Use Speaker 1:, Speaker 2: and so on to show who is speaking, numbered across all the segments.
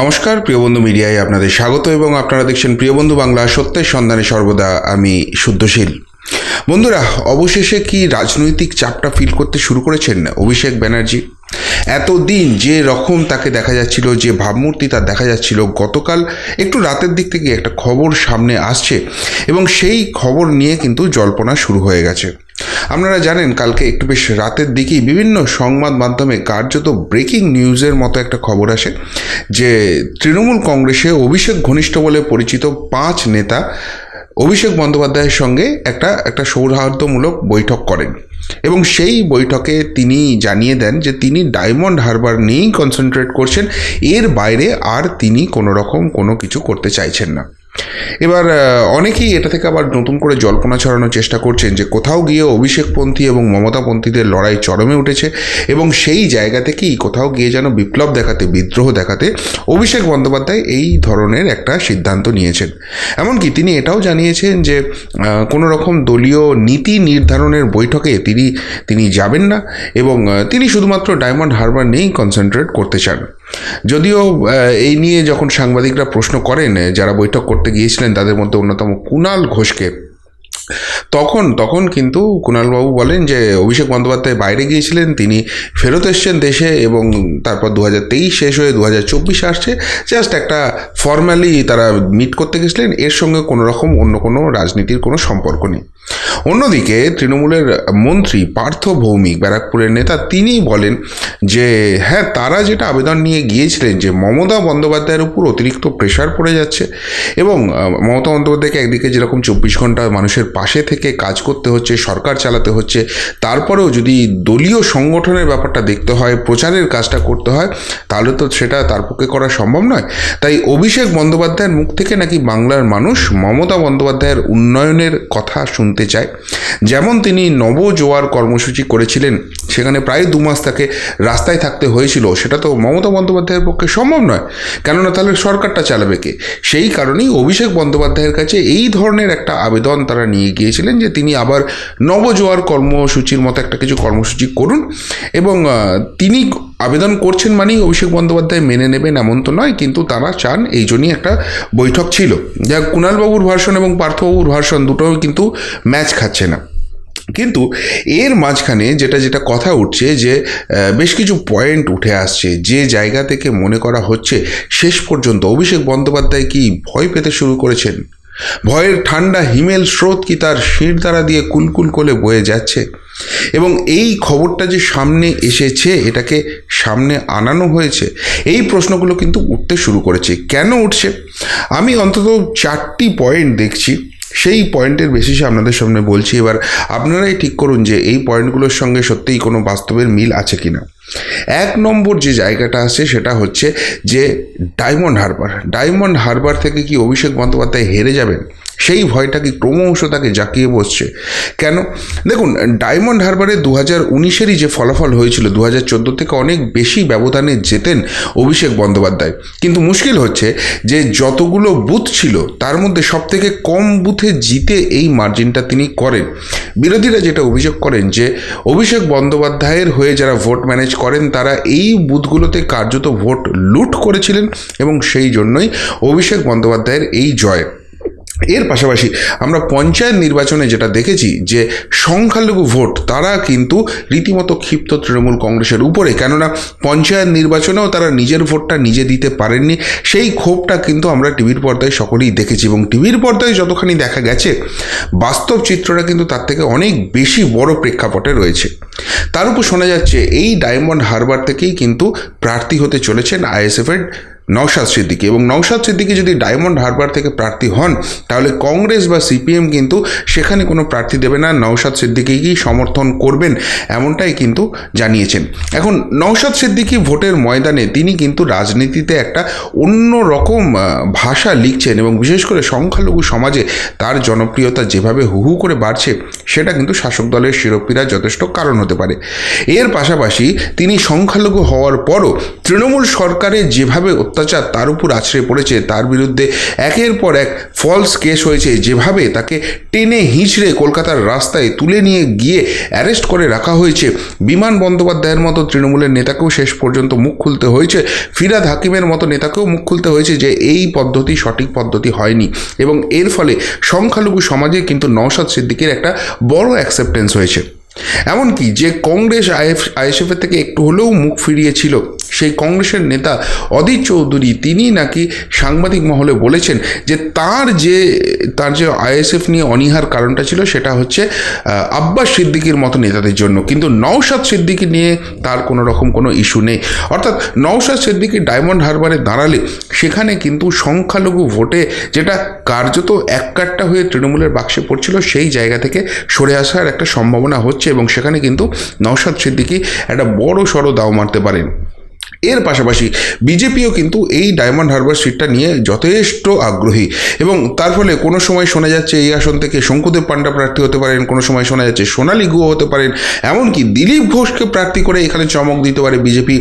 Speaker 1: নমস্কার, প্রিয় বন্ধু মিডিয়ায় আপনাদের স্বাগত এবং আপনারা দেখছেন প্রিয় বন্ধু বাংলা, সত্যের সন্ধানে সর্বদা আমি শুদ্ধশীল। বন্ধুরা, অবশেষে কি রাজনৈতিক চাপটা ফিল করতে শুরু করেছেন অভিষেক ব্যানার্জি? এতদিন যে রকম তাকে দেখা যাচ্ছিল, যে ভাবমূর্তি তার দেখা যাচ্ছিল, গতকাল একটু রাতের দিক থেকে একটা খবর সামনে আসছে এবং সেই খবর নিয়ে কিন্তু জল্পনা শুরু হয়ে গেছে। আপনারা জানেন, কালকে একটু বেশ রাতের দিকেই বিভিন্ন সংবাদ মাধ্যমে কার্যত ব্রেকিং নিউজের মতো একটা খবর আসে, যে তৃণমূল কংগ্রেসে অভিষেক ঘনিষ্ঠ বলে পরিচিত পাঁচ নেতা অভিষেক বন্দ্যোপাধ্যায়ের সঙ্গে একটা একটা সৌহার্দ্যমূলক বৈঠক করেন। এবং সেই বৈঠকে তিনি জানিয়ে দেন যে তিনি ডায়মন্ড হারবার নিয়েই কনসেন্ট্রেট করছেন, এর বাইরে আর তিনি কোনো রকম কোনো কিছু করতে চাইছেন না। এবার অনেকেই এটা থেকে আবার নতুন করে জল্পনা ছড়ানোর চেষ্টা করছেন যে কোথাও গিয়ে অভিষেকপন্থী এবং মমতাপন্থীদের লড়াই চরমে উঠেছে এবং সেই জায়গা থেকেই কোথাও গিয়ে যেন বিপ্লব দেখাতে, বিদ্রোহ দেখাতে অভিষেক বন্দ্যোপাধ্যায় এই ধরনের একটা সিদ্ধান্ত নিয়েছেন। এমনকি তিনি এটাও জানিয়েছেন যে কোনো রকম দলীয় নীতি নির্ধারণের বৈঠকে তিনি তিনি যাবেন না এবং তিনি শুধুমাত্র ডায়মন্ড হারবার নিয়েই কনসেন্ট্রেট করতে চান। যদিও এই নিয়ে যখন সাংবাদিকরা প্রশ্ন করেন যারা বৈঠক করতে গিয়েছিলেন, তাদের মধ্যে অন্যতম কুণাল ঘোষকে তখন তখন কিন্তু কুণালবাবু বলেন যে, অভিষেক বন্দ্যোপাধ্যায় বাইরে গিয়েছিলেন, তিনি ফেরত এসছেন দেশে এবং তারপর দু হাজার তেইশ শেষ হয়ে দু হাজার চব্বিশ আসছে। জাস্ট একটা ফর্মালি তারা মিট করতে গেছিলেন, এর সঙ্গে কোনো রকম অন্য কোনো রাজনীতির কোনো সম্পর্ক নেই। অন্যদিকে তৃণমূলের মন্ত্রী পার্থ ভৌমিক, ব্যারাকপুরের নেতা, তিনি বলেন যে হ্যাঁ তারা যেটা আবেদন নিয়ে গিয়েছিলেন যে, মমতা বন্দ্যোপাধ্যায়ের উপর অতিরিক্ত প্রেশার পড়ে যাচ্ছে এবং মমতা বন্দ্যোপাধ্যায়কে একদিকে যেরকম চব্বিশ ঘণ্টা মানুষের পাশে থেকে কাজ করতে হচ্ছে, সরকার চালাতে হচ্ছে। তারপরেও যদি দলীয় সংগঠনের ব্যাপারটা দেখতে হয়, প্রচারের কাজটা করতে হয়, তাহলে তো সেটা তার পক্ষে করা সম্ভব নয়। তাই অভিষেক বন্দ্যোপাধ্যায়ের মুখ থেকে নাকি বাংলার মানুষ মমতা বন্দ্যোপাধ্যায়ের উন্নয়নের কথা শুনতে চায়। যেমন তিনি নবজোয়ার কর্মসূচি করেছিলেন সেখানে প্রায় দু মাস তাকে রাস্তায় থাকতে হয়েছিল। সেটা তো মমতা বন্দ্যোপাধ্যায়ের পক্ষে সম্ভব নয়। কেননা তাহলে সরকারটা চালাবে কে? সেই কারণেই অভিষেক বন্দ্যোপাধ্যায়ের কাছে এই ধরনের একটা আবেদন তারা নিয়ে গিয়েছিলেন যে তিনি আবার নবজোয়ার কর্মসূচির মতো একটা কিছু কর্মসূচি করুন এবং তিনি আবেদন করছেন মানেই অভিষেক বন্দ্যোপাধ্যায় মেনে নেবেন এমন তো নয়, কিন্তু তারা চান এই জন্যই একটা বৈঠক ছিল। যা কুণালবাবুর ভার্সন এবং পার্থবাবুর ভার্সন দুটোও কিন্তু ম্যাচ খাচ্ছে না। কিন্তু এর মাঝখানে যেটা যেটা কথা উঠছে যে বেশ কিছু পয়েন্ট উঠে আসছে। যে জায়গা থেকে মনে করা হচ্ছে শেষ পর্যন্ত অভিষেক বন্দ্যোপাধ্যায় কি ভয় পেতে শুরু করেছেন? ভয়ের ঠান্ডা হিমেল স্রোত কি তার শির দ্বারা দিয়ে কুলকুল করে বয়ে যাচ্ছে? এবং এই খবরটা যে সামনে এসেছে, এটাকে সামনে আনানো হয়েছে, এই প্রশ্নগুলো কিন্তু উঠতে শুরু করেছে। কেন উঠছে? আমি অন্তত চারটি পয়েন্ট দেখছি। সেই পয়েন্টের বেসিসে আপনাদের সামনে বলছি, এবার আপনারাই ঠিক করুন যে এই পয়েন্টগুলোর সঙ্গে সত্যিই কোনো বাস্তবের মিল আছে কি না এক নম্বর যে জায়গাটা আছে সেটা হচ্ছে যে ডায়মন্ড হারবার। ডায়মন্ড হারবার থেকে কি অভিষেক বন্দ্যোপাধ্যায় হেরে যাবেন? সেই ভয়টা কি ক্রমশ তাকে জাকিয়ে বসছে। কেন? দেখুন ডায়মন্ড হারবারে দু হাজার উনিশেরই যে ফলাফল হয়েছিল দু হাজার চোদ্দ থেকে অনেক বেশি ব্যবধানে জেতেন অভিষেক বন্দ্যোপাধ্যায়। কিন্তু মুশকিল হচ্ছে যে যতগুলো বুথ ছিল, তার মধ্যে সব থেকে কম বুথে জিতে এই মার্জিনটা তিনি করেন। বিরোধীরা যেটা অভিযোগ করেন যে, অভিষেক বন্দ্যোপাধ্যায়ের হয়ে যারা ভোট ম্যানেজ করেন, তারা এই বুথগুলোতে কার্যত ভোট লুট করেছিলেন এবং সেই জন্যই অভিষেক বন্দ্যোপাধ্যায়ের এই জয়। এর পাশাপাশি আমরা পঞ্চায়েত নির্বাচনে যেটা দেখেছি যে সংখ্যালঘু ভোট, তারা কিন্তু রীতিমতো ক্ষিপ্ত তৃণমূল কংগ্রেসের উপরে। কেননা পঞ্চায়েত নির্বাচনেও তারা নিজের ভোটটা নিজে দিতে পারেননি। সেই ক্ষোভটা কিন্তু আমরা টিভির পর্দায় সকলেই দেখেছি এবং টিভির পর্দায় যতখানি দেখা গেছে, বাস্তব চিত্রটা কিন্তু তার থেকে অনেক বেশি বড় প্রেক্ষাপটে রয়েছে। তার উপর শোনা যাচ্ছে, এই ডায়মন্ড হারবার থেকেই কিন্তু প্রার্থী হতে চলেছেন আইএসএফের নওশাদ সিদ্দিকি। এবং নওশাদ সিদ্দিকি যদি ডায়মন্ড হারবার থেকে প্রার্থী হন, তাহলে কংগ্রেস বা সিপিএম কিন্তু সেখানে কোনো প্রার্থী দেবে না। নওশাদ সিদ্দিকিকেই সমর্থন করবেন এমনটাই কিন্তু জানিয়েছেন। এখন নওশাদ সিদ্দিকি ভোটের ময়দানে তিনি কিন্তু রাজনীতিতে একটা অন্য রকম ভাষা লিখছেন এবং বিশেষ করে সংখ্যালঘু সমাজে তার জনপ্রিয়তা যেভাবে হু হু করে বাড়ছে, সেটা কিন্তু শাসক দলের শিরোপীরা যথেষ্ট কারণ হতে পারে। এর পাশাপাশি তিনি সংখ্যালঘু হওয়ার পরও তৃণমূল সরকারের যেভাবে অত্যাচার তার উপর আছড়ে পড়েছে। তার বিরুদ্ধে একের পর এক ফলস কেস হয়েছে। যেভাবে তাকে টেনে হিঁচড়ে কলকাতার রাস্তায় তুলে নিয়ে গিয়ে অ্যারেস্ট করে রাখা হয়েছে। বিমান বন্দ্যোপাধ্যায়ের মতো তৃণমূলের নেতাকেও শেষ পর্যন্ত মুখ খুলতে হয়েছে। ফিরাদ হাকিমের মতো নেতাকেও মুখ খুলতে হয়েছে যে এই পদ্ধতি সঠিক পদ্ধতি হয়নি এবং এর ফলে সংখ্যালঘু সমাজে কিন্তু নওশাদ সিদ্দিকের একটা বড় অ্যাকসেপ্টেন্স হয়েছে। এমনকি যে কংগ্রেস, আইএফ, আইএসএফের থেকে একটু হলেও মুখ ফিরিয়েছিল। সেই কংগ্রেসের নেতা অধীর চৌধুরী তিনি নাকি সাংবাদিক মহলে বলেছেন যে তার যে তার যে আইএসএফ নিয়ে অনীহার কারণটা ছিল সেটা হচ্ছে আব্বাস সিদ্দিকির মতো নেতাদের জন্য। কিন্তু নওশাদ সিদ্দিকি নিয়ে তার কোনো রকম কোনো ইস্যু নেই। অর্থাৎ নওশাদ সিদ্দিকি ডায়মন্ড হারবারে দাঁড়ালে সেখানে কিন্তু সংখ্যালঘু ভোটে যেটা কার্যত এক কাট্টা হয়ে তৃণমূলের বাক্সে পড়ছিল, সেই জায়গা থেকে সরে আসার একটা সম্ভাবনা হচ্ছে এবং সেখানে কিন্তু নওশাদ সিদ্দিকি একটা বড় সড়ো দাও মারতে পারেন। এর পাশাপাশি বিজেপিও কিন্তু এই ডায়মন্ড হারবার সিটটা নিয়ে যথেষ্ট আগ্রহী। এবং তার ফলে কোনো সময় শোনা যাচ্ছে এই আসন থেকে শঙ্কুদেব পাণ্ডা প্রার্থী হতে পারেন, কোনো সময় শোনা যাচ্ছে সোনালী গুহ হতে পারেন। এমনকি দিলীপ ঘোষকে প্রার্থী করে এখানে চমক দিতে পারে বিজেপি।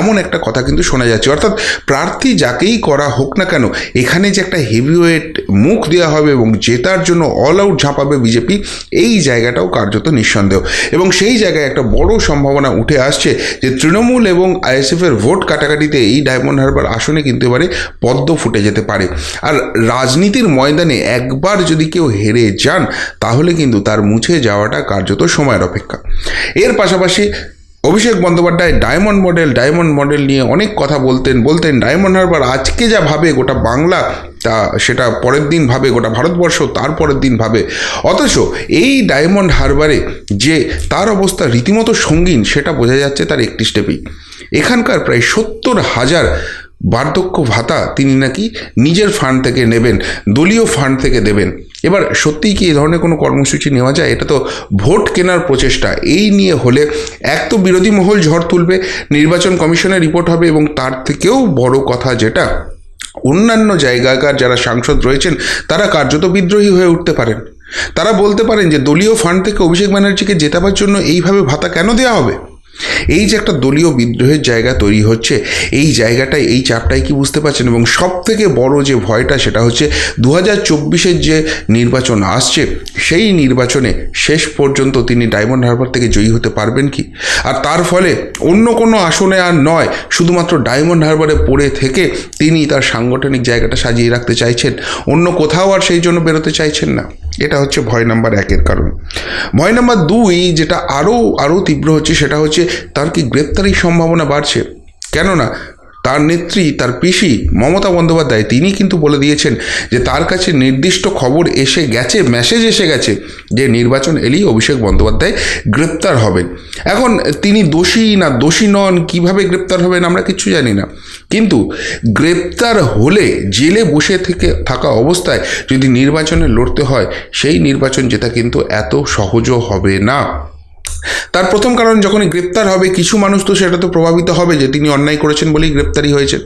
Speaker 1: এমন একটা কথা কিন্তু শোনা যাচ্ছে। অর্থাৎ প্রার্থী যাকেই করা হোক না কেন, এখানে যে একটা হেভিওয়েট মুখ দেওয়া হবে এবং জেতার জন্য অল আউট ঝাঁপাবে বিজেপি, এই জায়গাটাও কার্যত নিঃসন্দেহ। এবং সেই জায়গায় একটা বড় সম্ভাবনা উঠে আসছে যে তৃণমূল এবং আইএসএফের ভোট কাটাকাটিতে এই ডায়মন্ড হারবার আসনে কিন্তু এবারে পদ্ম ফুটে যেতে পারে। আর রাজনীতির ময়দানে একবার যদি কেউ হেরে যান, তাহলে কিন্তু তার মুছে যাওয়াটা কার্যত সময়ের অপেক্ষা। এর পাশাপাশি Abhishek Bandyopadhyay diamond model diamond model নিয়ে অনেক কথা বলতেন বলতেন ডায়মন্ড হারবার আজকে যা ভাবে গোটা বাংলা, তা সেটা পরের দিন ভাবে, গোটা ভারতবর্ষ তার পরের দিন ভাবে। অথচ এই ডায়মন্ড হারবারে যে তার অবস্থা রীতিমতো সঙ্গীন, সেটা বোঝা যাচ্ছে তার একটি স্টেপেই এখানকার প্রায় সত্তর হাজার বার্ধক্য ভাতা তিনি নাকি নিজের ফান্ড থেকে নেবেন, দলীয় ফান্ড থেকে দেবেন। এবার সত্যিই কি এই ধরনের কোনো কর্মসূচি নেওয়া যায়? এটা তো ভোট কেনার প্রচেষ্টা। এই নিয়ে হলে এক তো বিরোধী মহল ঝড় তুলবে, নির্বাচন কমিশনের রিপোর্ট হবে এবং তার থেকেও বড় কথা যেটা, অন্যান্য জায়গাকার যারা সাংসদ রয়েছেন, তারা কার্যত বিদ্রোহী হয়ে উঠতে পারেন। তারা বলতে পারেন যে দলীয় ফান্ড থেকে অভিষেক ব্যানার্জিকে জেতাবার জন্য এইভাবে ভাতা কেন দেওয়া হবে? এই যে একটা দলীয় বিদ্রোহের জায়গা তৈরি হচ্ছে, এই জায়গাটাই এই চাপটাই কি বুঝতে পারছেন? এবং সব থেকে বড় যে ভয়টা, সেটা হচ্ছে দু হাজার চব্বিশের যে নির্বাচন আসছে, সেই নির্বাচনে শেষ পর্যন্ত তিনি ডায়মন্ড হারবার থেকে জয়ী হতে পারবেন কি? আর তার ফলে অন্য কোনো আসনে আর নয়, শুধুমাত্র ডায়মন্ড হারবারে পড়ে থেকে তিনি তার সাংগঠনিক জায়গাটা সাজিয়ে রাখতে চাইছেন। অন্য কোথাও আর সেই জন্য বেরোতে চাইছেন না। এটা হচ্ছে ভয় নাম্বার একের কারণ। ভয় নাম্বার দুই, যেটা আরও আরও তীব্র হচ্ছে, সেটা হচ্ছে তার কি গ্রেপ্তারির সম্ভাবনা বাড়ছে। কেননা তার নেত্রী, তার পিসি মমতা বন্দ্যোপাধ্যায়, তিনি কিন্তু বলে দিয়েছেন যে তার কাছে নির্দিষ্ট খবর এসে গেছে মেসেজ এসে গেছে যে নির্বাচন এলেই অভিষেক বন্দ্যোপাধ্যায় গ্রেপ্তার হবেন। এখন তিনি দোষী না দোষী নন, কীভাবে গ্রেপ্তার হবেন আমরা কিছু জানি না। কিন্তু গ্রেপ্তার হলে জেলে বসে থেকে থাকা অবস্থায় যদি নির্বাচনে লড়তে হয়, সেই নির্বাচন যেটা কিন্তু এত সহজও হবে না। তার প্রথম কারণ, যখনই গ্রেপ্তার হবে কিছু মানুষ তো সেটা তো প্রভাবিত হবে যে তিনি অন্যায় করেছেন বলেই গ্রেপ্তারি হয়েছে।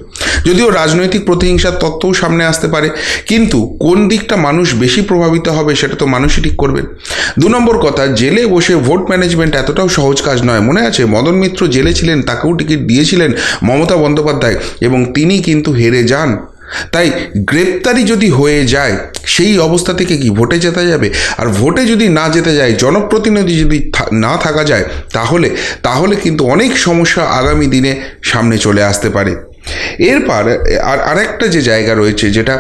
Speaker 1: যদিও রাজনৈতিক প্রতিহিংসার তত্ত্বও সামনে আসতে পারে, কিন্তু কোন দিকটা মানুষ বেশি প্রভাবিত হবে সেটা তো মানুষই ঠিক করবেন দু নম্বর কথা, জেলে বসে ভোট ম্যানেজমেন্ট এতটাও সহজ কাজ নয়। মনে আছে, মদন মিত্র জেলে ছিলেন, তাকেও টিকিট দিয়েছিলেন মমতা বন্দ্যোপাধ্যায় এবং তিনি কিন্তু হেরে যান। তাই গ্রেপ্তারি যদি হয়ে যায়, সেই অবস্থা থেকে কি ভোটে যেতে যাবে? আর ভোটে যদি না যেতে যায়, জনপ্রতিনিধি যদি না থাকা যায়, তাহলে তাহলে কিন্তু অনেক সমস্যা আগামী দিনে সামনে চলে আসতে পারে। এরপর, আর আরেকটা যে জায়গা রয়েছে, যেটা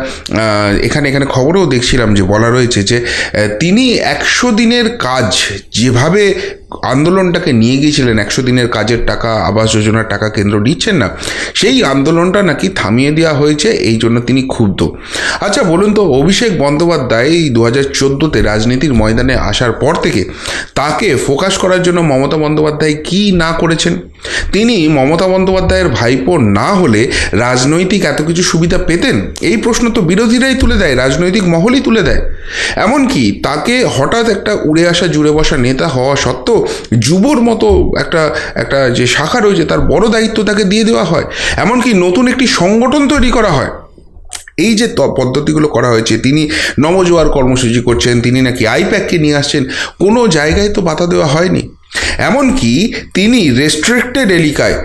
Speaker 1: এখানে এখানে খবরেও দেখছিলাম যে বলা রয়েছে যে তিনি একশো দিনের কাজ যেভাবে আন্দোলনটাকে নিয়ে গিয়েছিলেন একশো দিনের কাজের টাকা, আবাস যোজনার টাকা কেন্দ্র নিচ্ছেন না। সেই আন্দোলনটা নাকি থামিয়ে দেওয়া হয়েছে, এই জন্য তিনি ক্ষুব্ধ। আচ্ছা বলুন তো, অভিষেক বন্দ্যোপাধ্যায় এই দু হাজার চোদ্দোতে রাজনীতির ময়দানে আসার পর থেকে তাকে ফোকাস করার জন্য মমতা বন্দ্যোপাধ্যায় কি না করেছেন? তিনি মমতা বন্দ্যোপাধ্যায়ের ভাইপো না হলে রাজনৈতিক এত কিছু সুবিধা পেতেন? এই প্রশ্ন তো বিরোধীরাই তুলে দেয়, রাজনৈতিক মহলই তুলে দেয়। এমনকি তাকে হঠাৎ একটা উড়ে আসা, জুড়ে বসা নেতা হওয়া সত্ত্বেও যুবর মতো একটা একটা যে শাখা রয়েছে তার বড় দায়িত্ব তাকে দিয়ে দেওয়া হয়। এমনকি নতুন একটি সংগঠন তৈরি করা হয়। এই যে পদ্ধতিগুলো করা হয়েছে, তিনি নবজোয়ার কর্মসূচি করছেন, তিনি নাকি আইপ্যাককে নিয়ে আসছেন, কোনো জায়গায় তো বাধা দেওয়া হয়নি। এমনকি তিনি রেস্ট্রিক্টেড এলাকায়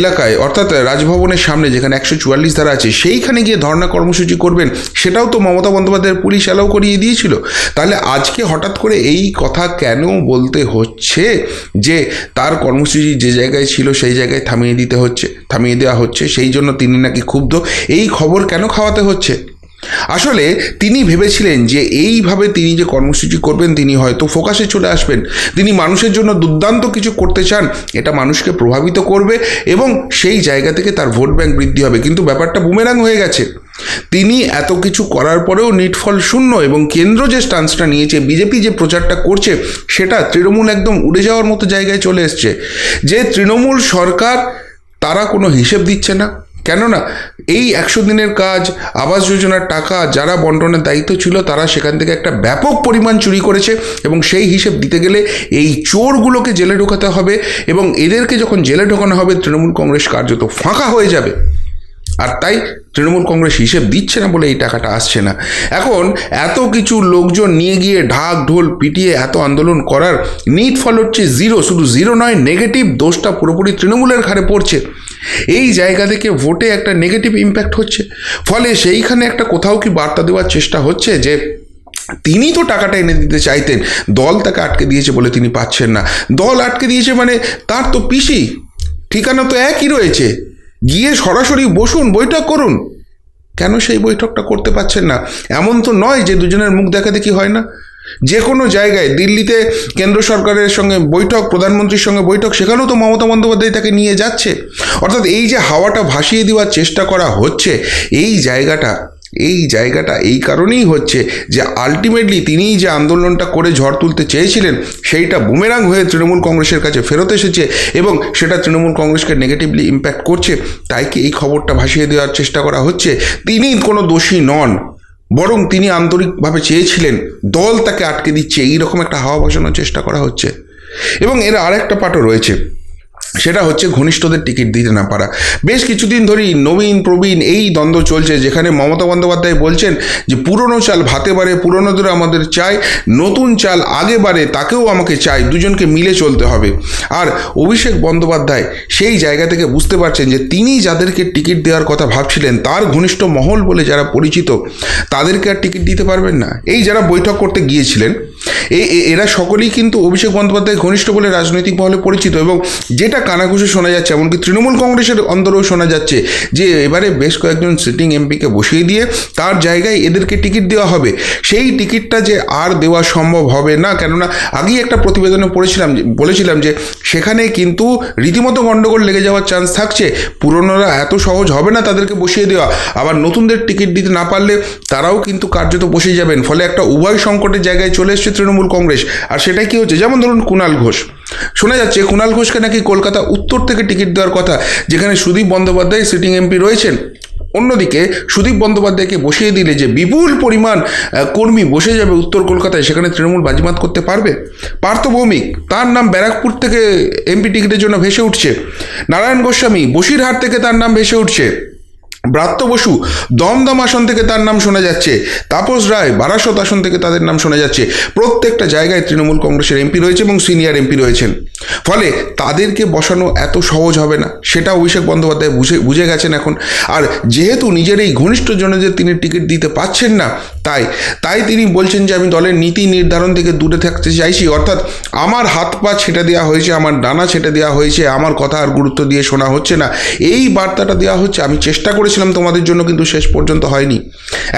Speaker 1: এলাকায়, অর্থাৎ রাজভবনের সামনে যেখানে একশো চুয়াল্লিশ ধারা আছে, সেইখানে গিয়ে ধর্ণা কর্মসূচি করবেন, সেটাও তো মমতা বন্দ্যোপাধ্যায়ের পুলিশ অ্যালাউ করিয়ে দিয়েছিল। তাহলে আজকে হঠাৎ করে এই কথা কেন বলতে হচ্ছে যে তার কর্মসূচি যে জায়গায় ছিল সেই জায়গায় থামিয়ে দিতে হচ্ছে, থামিয়ে দেওয়া হচ্ছে, সেই জন্য তিনি নাকি ক্ষুব্ধ, এই খবর কেন খাওয়াতে হচ্ছে? আসলে তিনি ভেবেছিলেন যে এইভাবে তিনি যে কর্মসূচি করবেন, তিনি হয়তো ফোকাসে চলে আসবেন। তিনি মানুষের জন্য দুর্দান্ত কিছু করতে চান, এটা মানুষকে প্রভাবিত করবে এবং সেই জায়গা থেকে তার ভোট ব্যাংক বৃদ্ধি হবে। কিন্তু ব্যাপারটা বুমেরাং হয়ে গেছে। তিনি এত কিছু করার পরেও নিটফল শূন্য এবং কেন্দ্র যে স্টান্সটা নিয়েছে, বিজেপি যে প্রচারটা করছে, সেটা তৃণমূল একদম উড়ে যাওয়ার মতো জায়গায় চলে এসছে। যে তৃণমূল সরকার, তারা কোনো হিসেব দিচ্ছে না। কেননা এই একশো দিনের কাজ, আবাস যোজনার টাকা যারা বন্টনের দায়িত্ব ছিল তারা সেখান থেকে একটা ব্যাপক পরিমাণ চুরি করেছে এবং সেই হিসেব দিতে গেলে এই চোরগুলোকে জেলে ঢোকাতে হবে এবং এদেরকে যখন জেলে ঢোকানো হবে, তৃণমূল কংগ্রেস কার্যত ফাঁকা হয়ে যাবে। আর তাই তৃণমূল কংগ্রেস হিসেব দিচ্ছে না বলে এই টাকাটা আসছে না। এখন এত কিছু লোকজন নিয়ে গিয়ে ঢাক ঢোল পিটিয়ে এত আন্দোলন করার নিট ফল হচ্ছে জিরো শুধু জিরো নয় নেগেটিভ দোষটা পুরোপুরি তৃণমূলের ঘাড়ে পড়ছে। এই জায়গা থেকে ভোটে একটা নেগেটিভ ইম্প্যাক্ট হচ্ছে। ফলে সেইখানে একটা কোথাও কি বার্তা দেওয়ার চেষ্টা হচ্ছে যে, তিনি তো টাকাটা এনে দিতে চাইতেন, দল তাকে আটকে দিয়েছে বলে তিনি পাচ্ছেন না। দল আটকে দিয়েছে মানে তার তো পিসি, ঠিকানা তো একই রয়েছে। গিয়ে সরাসরি বসুন, বৈঠক করুন। কেন সেই বৈঠকটা করতে পারছেন না? এমন তো নয় যে দুজনের মুখ দেখা দেখি হয় না। যে কোনো জায়গায়, দিল্লিতে কেন্দ্র সরকারের সঙ্গে বৈঠক, প্রধানমন্ত্রীর সঙ্গে বৈঠক, সেখানেও তো মমতা বন্দ্যোপাধ্যায় তাকে নিয়ে যাচ্ছে। অর্থাৎ এই যে হাওয়াটা ভাসিয়ে দেওয়ার চেষ্টা করা হচ্ছে, এই জায়গাটা এই জায়গাটা এই কারণেই হচ্ছে যে আলটিমেটলি তিনিই যে আন্দোলনটা করে ঝড় তুলতে চেয়েছিলেন, সেইটা বুমেরাং হয়ে তৃণমূল কংগ্রেসের কাছে ফেরত এসেছে এবং সেটা তৃণমূল কংগ্রেসকে নেগেটিভলি ইম্প্যাক্ট করছে। তাই কি এই খবরটা ভাসিয়ে দেওয়ার চেষ্টা করা হচ্ছে? তিনি কোনো দোষী নন, বরং তিনি আন্তরিকভাবে চেয়েছিলেন, দল তাকে আটকে দিচ্ছে, এইরকম একটা হাওয়া বসানোর চেষ্টা করা হচ্ছে। এবং এর আরেকটা পাটও রয়েছে। সেটা হচ্ছে ঘনিষ্ঠদের টিকিট দিতে না পারা। বেশ কিছুদিন ধরেই নবীন, প্রবীণ এই দ্বন্দ্ব চলছে, যেখানে মমতা বন্দ্যোপাধ্যায় বলছেন যে, পুরনো চাল ভাতে বারে পুরনোদের আমাদের চাই, নতুন চাল আগে বাড়ে, তাকেও আমাকে চাই, দুজনকে মিলে চলতে হবে। আর অভিষেক বন্দ্যোপাধ্যায় সেই জায়গা থেকে বুঝতে পারছেন যে, তিনি যাদেরকে টিকিট দেওয়ার কথা ভাবছিলেন, তার ঘনিষ্ঠ মহল বলে যারা পরিচিত, তাদেরকে আর টিকিট দিতে পারবেন না। এই যারা বৈঠক করতে গিয়েছিলেন এরা সকলেই কিন্তু অভিষেক বন্দ্যোপাধ্যায় ঘনিষ্ঠ বলে রাজনৈতিক মহলে পরিচিত এবং যেটা কানাঘুষে শোনা যাচ্ছে, এমনকি তৃণমূল কংগ্রেসের অন্তরেও শোনা যাচ্ছে যে এবারে বেশ কয়েকজন সিটিং এমপিকে বসিয়ে দিয়ে তার জায়গায় এদেরকে টিকিট দেওয়া হবে। সেই টিকিটটা যে আর দেওয়া সম্ভব হবে না, কেননা আগেই একটা প্রতিবেদনে পড়েছিলাম বলেছিলাম যে সেখানে কিন্তু রীতিমতো গণ্ডগোল লেগে যাওয়ার চান্স থাকছে। পুরনোরা এত সহজ হবে না তাদেরকে বসিয়ে দেওয়া। আবার নতুনদের টিকিট দিতে না পারলে তারাও কিন্তু কার্যত বসে যাবেন। ফলে একটা উভয় সংকটের জায়গায় চলে এসছে তৃণমূল কংগ্রেস, আর সেটাই কি হচ্ছে? যেমন ধরুন কুণাল ঘোষ। শোনা যাচ্ছে কুণাল ঘোষকে নাকি কলকাতা উত্তর থেকে টিকিট দেওয়ার কথা, যেখানে সুদীপ বন্দ্যোপাধ্যায় সিটিং এমপি রয়েছেন। অন্যদিকে সুদীপ বন্দ্যোপাধ্যায়কে বসিয়ে দিলে যে বিপুল পরিমাণ কর্মী বসে যাবে উত্তর কলকাতায়, সেখানে তৃণমূল বাজিমাত করতে পারবে? পার্থ ভৌমিক, তার নাম ব্যারাকপুর থেকে এমপি টিকিটের জন্য ভেসে উঠছে। নারায়ণ গোস্বামী, বসিরহাট থেকে তার নাম ভেসে উঠছে। ব্রাত্য বসু দমদম আসন থেকে তার নাম শোনা যাচ্ছে। তাপস রায় বারাসত আসন থেকে তাদের নাম শোনা যাচ্ছে। প্রত্যেকটা জায়গায় তৃণমূল কংগ্রেসের এমপি রয়েছে এবং সিনিয়র এমপি রয়েছেন। ফলে তাদেরকে বসানো এত সহজ হবে না, সেটা অভিষেক বন্দ্যোপাধ্যায় বুঝে বুঝে গেছেন এখন। আর যেহেতু নিজের এই ঘনিষ্ঠ জনদের তিনি টিকিট দিতে পাচ্ছেন না, তাই তাই তিনি বলছেন যে আমি দলের নীতি নির্ধারণ থেকে দূরে থাকতে চাইছি। অর্থাৎ আমার হাত পা ছেটে দেওয়া হয়েছে, আমার ডানা ছেটে দেওয়া হয়েছে, আমার কথা আর গুরুত্ব দিয়ে শোনা হচ্ছে না। এই বার্তাটা দেওয়া হচ্ছে, আমি চেষ্টা করেছিলাম তোমাদের জন্য কিন্তু শেষ পর্যন্ত হয়নি।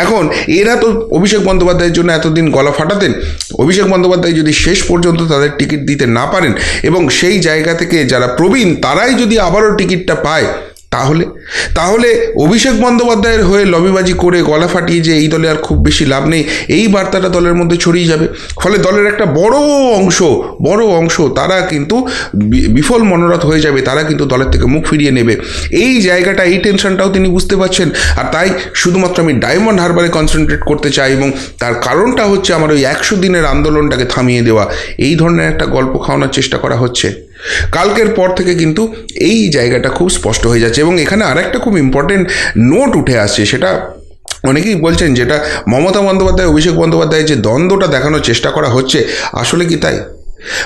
Speaker 1: এখন এরা তো অভিষেক বন্দ্যোপাধ্যায়ের জন্য এতদিন গলা ফাটাতেন। অভিষেক বন্দ্যোপাধ্যায় যদি শেষ পর্যন্ত তাদের টিকিট দিতে না পারেন এবং সেই জায়গা থেকে যারা প্রবীণ, তারাই যদি আবারও টিকিটটা পায় তাহলে? তাহলে অভিষেক বন্দ্যোপাধ্যায়ের হয়ে লবিবাজি করে গলা ফাটিয়ে যে এই দলে আর খুব বেশি লাভ নেই, এই বার্তাটা দলের মধ্যে ছড়িয়ে যাবে। ফলে দলের একটা বড় অংশ বড় অংশ তারা কিন্তু বিফল মনোরথ হয়ে যাবে, তারা কিন্তু দলের থেকে মুখ ফিরিয়ে নেবে। এই জায়গাটা, এই টেনশনটাও তিনি বুঝতে পারছেন। আর তাই শুধুমাত্র আমি ডায়মন্ড হারবারে কনসেন্ট্রেট করতে চাই এবং তার কারণটা হচ্ছে আমার ওই একশো দিনের আন্দোলনটাকে থামিয়ে দেওয়া। এই ধরনের একটা গল্প খাওয়ানোর চেষ্টা করা হচ্ছে। কালকের পর থেকে কিন্তু এই জায়গাটা খুব স্পষ্ট হয়ে যাচ্ছে এবং এখানে আরেকটা খুব ইম্পর্টেন্ট নোট উঠে আসছে, সেটা অনেকেই বলছেন যেটা মমতা বন্দ্যোপাধ্যায়, অভিষেক বন্দ্যোপাধ্যায় যে দ্বন্দ্বটা দেখানোর চেষ্টা করা হচ্ছে, আসলে কি তাই?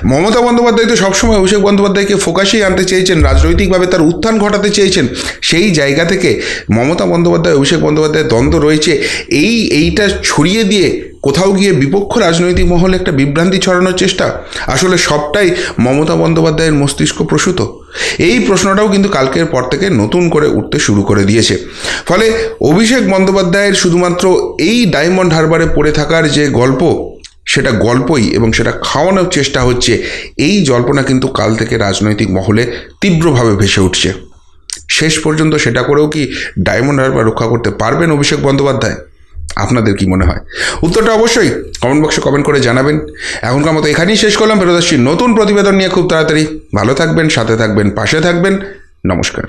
Speaker 1: মমতা বন্দ্যোপাধ্যায় তো সবসময় অভিষেক বন্দ্যোপাধ্যায়কে ফোকাসেই আনতে চেয়েছেন, রাজনৈতিকভাবে তার উত্থান ঘটাতে চেয়েছেন, সেই জায়গা থেকে মমতা বন্দ্যোপাধ্যায়, অভিষেক বন্দ্যোপাধ্যায়ের দ্বন্দ্ব রয়েছে, এই, এইটা ছড়িয়ে দিয়ে কোথাও গিয়ে বিপক্ষ রাজনৈতিক মহলে একটা বিভ্রান্তি ছড়ানোর চেষ্টা? আসলে সবটাই মমতা বন্দ্যোপাধ্যায়ের মস্তিষ্ক প্রসূত। এই প্রশ্নটাও কিন্তু কালকের পর থেকে নতুন করে উঠতে শুরু করে দিয়েছে। ফলে অভিষেক বন্দ্যোপাধ্যায়ের শুধুমাত্র এই ডায়মন্ড হারবারে পড়ে থাকার যে গল্প, সেটা গল্পই এবং সেটা খাওয়ানোর চেষ্টা হচ্ছে, এই জল্পনা কিন্তু কাল থেকে রাজনৈতিক মহলে তীব্রভাবে ভেসে উঠছে। শেষ পর্যন্ত সেটা করেও কি ডায়মন্ড হারবার রক্ষা করতে পারবেন অভিষেক বন্দ্যোপাধ্যায়? আপনাদের কি মনে হয়? উত্তরটা অবশ্যই কমেন্ট বক্সে কমেন্ট করে জানাবেন। এখনকার মতো এখানেই শেষ করলাম। আসছি নতুন প্রতিবেদন নিয়ে খুব তাড়াতাড়ি। ভালো থাকবেন, সাথে থাকবেন, পাশে থাকবেন। নমস্কার।